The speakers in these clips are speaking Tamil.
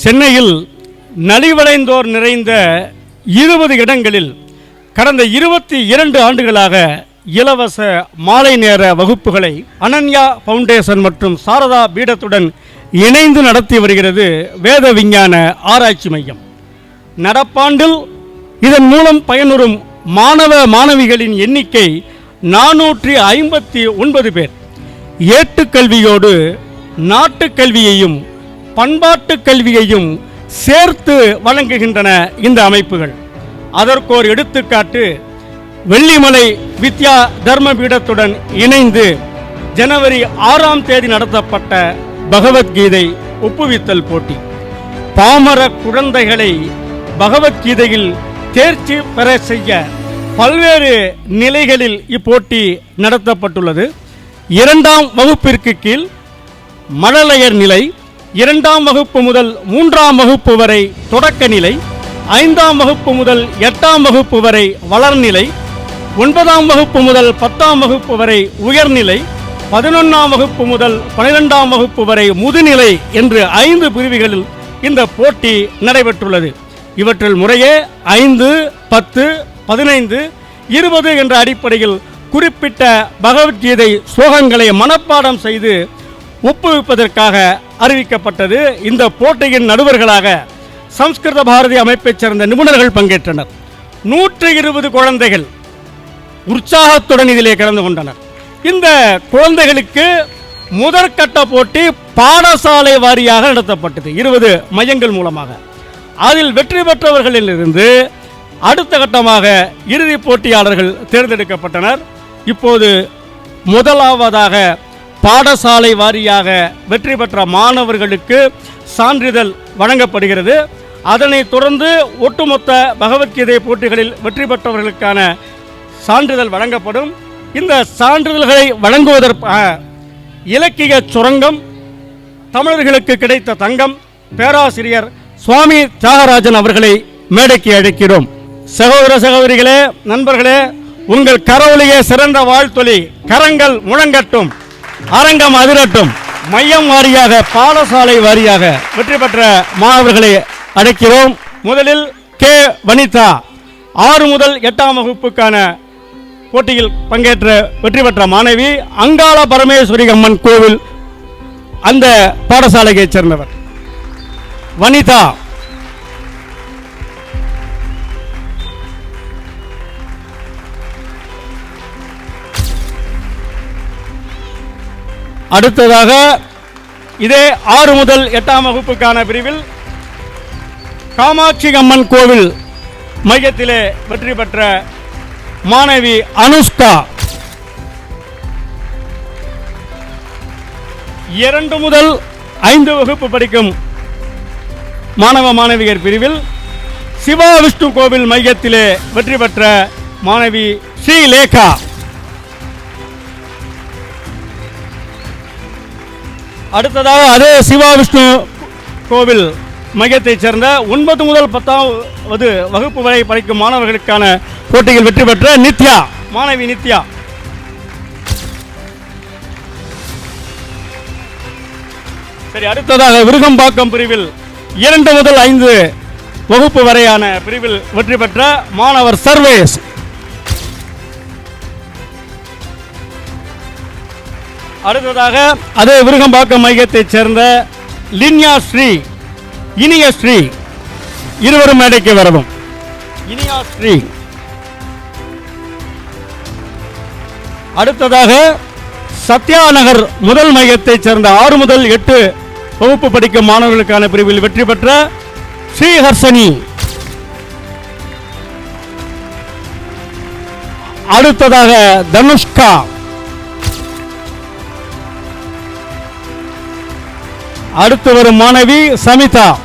சென்னையில் நலிவடைந்தோர் நிறைந்த இருபது இடங்களில் கடந்த இருபத்தி இரண்டு ஆண்டுகளாக இலவச மாலை நேர வகுப்புகளை அனன்யா ஃபவுண்டேஷன் மற்றும் சாரதா பீடத்துடன் இணைந்து நடத்தி வருகிறது வேத விஞ்ஞான ஆராய்ச்சி மையம். நடப்பாண்டில் இதன் மூலம் பயனுறும் மாணவ மாணவிகளின் எண்ணிக்கை நானூற்றி ஐம்பத்தி ஒன்பது பேர். ஏட்டுக்கல்வியோடு நாட்டுக் பண்பாட்டு கல்வியையும் சேர்த்து வழங்குகின்றன இந்த அமைப்புகள். அதற்கோர் எடுத்துக்காட்டு வெள்ளிமலை வித்யா தர்மபீடத்துடன் இணைந்து ஜனவரி ஆறாம் தேதி நடத்தப்பட்ட பகவத்கீதை ஒப்புவித்தல் போட்டி. பாமர குழந்தைகளை பகவத்கீதையில் தேர்ச்சி பெற செய்ய பல்வேறு நிலைகளில் இப்போட்டி நடத்தப்பட்டுள்ளது. இரண்டாம் வகுப்பிற்கு கீழ் மழலையர் நிலை இரண்டாம் வகுப்பு முதல் மூன்றாம் வகுப்பு வரை தொடக்க நிலை ஐந்தாம் வகுப்பு முதல் எட்டாம் வகுப்பு வரை வளர்நிலை ஒன்பதாம் வகுப்பு முதல் பத்தாம் வகுப்பு வரை உயர்நிலை பதினொன்றாம் வகுப்பு முதல் பனிரெண்டாம் வகுப்பு வரை முதுநிலை என்று ஐந்து பிரிவுகளில் இந்த போட்டி நடைபெற்றுள்ளது. இவற்றில் முறையே ஐந்து பத்து பதினைந்து இருபது என்ற அடிப்படையில் குறிப்பிட்ட பகவத்கீதை ஸ்லோகங்களை மனப்பாடம் செய்து ஒப்புவிப்பதற்காக அறிவிக்கப்பட்டது இந்த போட்டியின் நடுவர்களாக சம்ஸ்கிருத பாரதி அமைப்பைச் சேர்ந்த நிபுணர்கள் பங்கேற்றனர். நூற்றி இருபது குழந்தைகள் உற்சாகத்துடன் இதிலே கலந்து கொண்டனர். இந்த குழந்தைகளுக்கு முதற்கட்ட போட்டி பாடசாலை வாரியாக நடத்தப்பட்டது. இருபது மையங்கள் மூலமாக. அதில் வெற்றி பெற்றவர்களிலிருந்து அடுத்த கட்டமாக இறுதிப் போட்டியாளர்கள் தேர்ந்தெடுக்கப்பட்டனர். இப்போது முதலாவதாக பாடசாலை வாரியாக வெற்றி பெற்ற மாணவர்களுக்கு சான்றிதழ் வழங்கப்படுகிறது. அதனைத் தொடர்ந்து ஒட்டுமொத்த பகவத்கீதை போட்டிகளில் வெற்றி பெற்றவர்களுக்கான சான்றிதழ் வழங்கப்படும். இந்த சான்றிதழ்களை வழங்குவதற்காக இலக்கிய சுரங்கம் தமிழர்களுக்கு கிடைத்த தங்கம் பேராசிரியர் சுவாமி தியாகராஜன் அவர்களை மேடைக்கு அழைக்கிறோம். சகோதர சகோதரிகளே நண்பர்களே உங்கள் கரவொலியே சிறந்த வாழ்த்தொலி கரங்கள் முழங்கட்டும். அரங்கம் அதிரட்டும். மையம் வாரியாக பாடசாலை வாரியாக வெற்றி பெற்ற மாணவர்களை அழைக்கிறோம். முதலில் கே. வனிதா ஆறு முதல் எட்டாம் வகுப்புக்கான போட்டியில் பங்கேற்ற வெற்றி பெற்ற மாணவி அங்காள பரமேஸ்வரி அம்மன் கோவில் அந்த பாடசாலையைச் சேர்ந்தவர். வனிதா அடுத்ததாக இதே ஆறு முதல் எட்டாம் வகுப்புக்கான பிரிவில் காமாட்சி அம்மன் கோவில் மையத்திலே வெற்றி பெற்ற மாணவி அனுஷ்கா. இரண்டு முதல் ஐந்து வகுப்பு படிக்கும் மாணவ மாணவியர் பிரிவில் சிவா விஷ்ணு கோவில் மையத்திலே வெற்றி பெற்ற மாணவி ஸ்ரீலேகா அடுத்ததாக அதே சிவா விஷ்ணு கோவில் மையத்தைச் சேர்ந்த ஒன்பது முதல் பத்தாவது வகுப்பு வரை படிக்கும் மாணவர்களுக்கான போட்டியில் வெற்றி பெற்ற நித்யா மாணவி நித்யா. சரி அடுத்ததாக விருகம்பாக்கம் பிரிவில் இரண்டு முதல் ஐந்து வகுப்பு வரையான பிரிவில் வெற்றி பெற்ற மாணவர் சர்வேஸ் அடுத்ததாக அதே விருகம்பாக்கம் மையத்தைச் சேர்ந்த லின்யா ஸ்ரீ இனிய ஸ்ரீ இருவரும் மேடைக்கு வரவும். இனியா ஸ்ரீ. அடுத்ததாக சத்யா நகர் முதல் மையத்தைச் சேர்ந்த ஆறு முதல் எட்டு வகுப்பு படிக்கும் மாணவர்களுக்கான பிரிவில் வெற்றி பெற்ற ஸ்ரீஹர்ஷனி. அடுத்ததாக தனுஷ்கா. அடுத்து வரும் மாணவி சமிதா.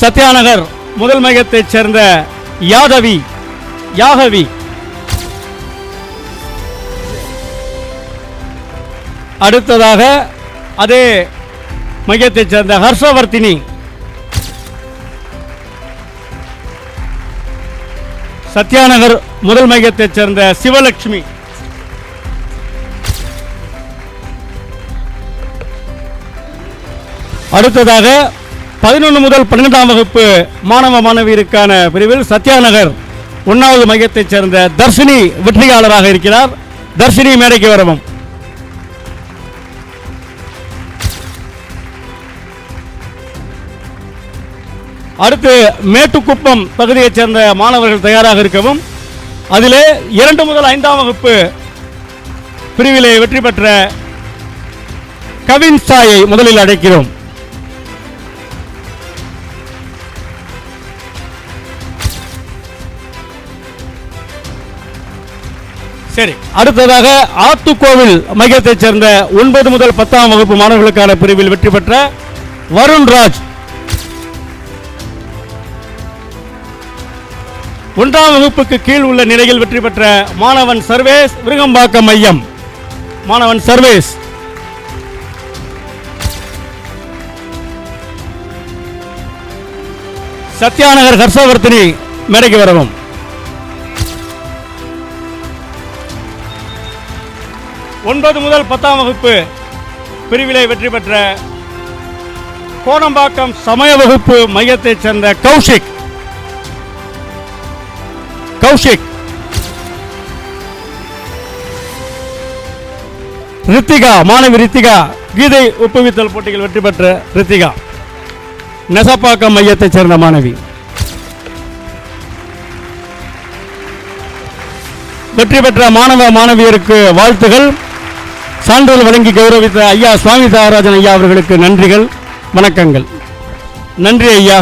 சத்யாநகர் முதல் மையத்தைச் சேர்ந்த யாதவி யாகவி. அடுத்ததாக அதே மையத்தைச் சேர்ந்த ஹர்ஷவர்த்தினி. சத்யாநகர் முதல் மையத்தைச் சேர்ந்த சிவலட்சுமி. அடுத்ததாக பதினொன்று முதல் பன்னிரெண்டாம் வகுப்பு மாணவ மாணவியருக்கான பிரிவில் சத்யாநகர் ஒன்றாவது மையத்தைச் சேர்ந்த தர்ஷினி வெற்றியாளராக இருக்கிறார். தர்ஷினி மேடைக்கு வரவும். அடுத்து மேட்டுக்குப்பம் பகுதியைச் சேர்ந்த மாணவர்கள் தயாராக இருக்கவும். அதிலே இரண்டு முதல் ஐந்தாம் வகுப்பு பிரிவிலே வெற்றி பெற்ற கவின் சாயை முதலில் அழைக்கிறோம் சரி அடுத்ததாக ஆத்துக்கோவில் மையத்தைச் சேர்ந்த ஒன்பது முதல் பத்தாம் வகுப்பு மாணவர்களுக்கான பிரிவில் வெற்றி பெற்ற வருண்ராஜ் ஒன்றாம் வகுப்புக்கு கீழ் உள்ள நிலையில் வெற்றி பெற்ற மாணவன் சர்வேஸ் விருகம்பாக்கம் மையம். மாணவன் சர்வேஸ். சத்யாநகர் ஹர்ஷவர்த்தினி மேடைக்கு வரவும். ஒன்பது முதல் பத்தாம் வகுப்பு பிரிவிலே வெற்றி பெற்ற கோணம்பாக்கம் சமய வகுப்பு மையத்தைச் சேர்ந்த கௌஷிக். கௌஷிக். ரித்திகா மாணவி ரித்திகா கீதை ஒப்புவித்தல் போட்டியில் வெற்றி பெற்ற ரித்திகா. நெசப்பாக்கம் மையத்தைச் சேர்ந்த மாணவி. வெற்றி பெற்ற மாணவ மாணவியருக்கு வாழ்த்துகள். சான்றிதழ் வழங்கி கௌரவித்த ஐயா சுவாமி தியாகராஜன் ஐயா அவர்களுக்கு நன்றிகள் வணக்கங்கள். நன்றி ஐயா.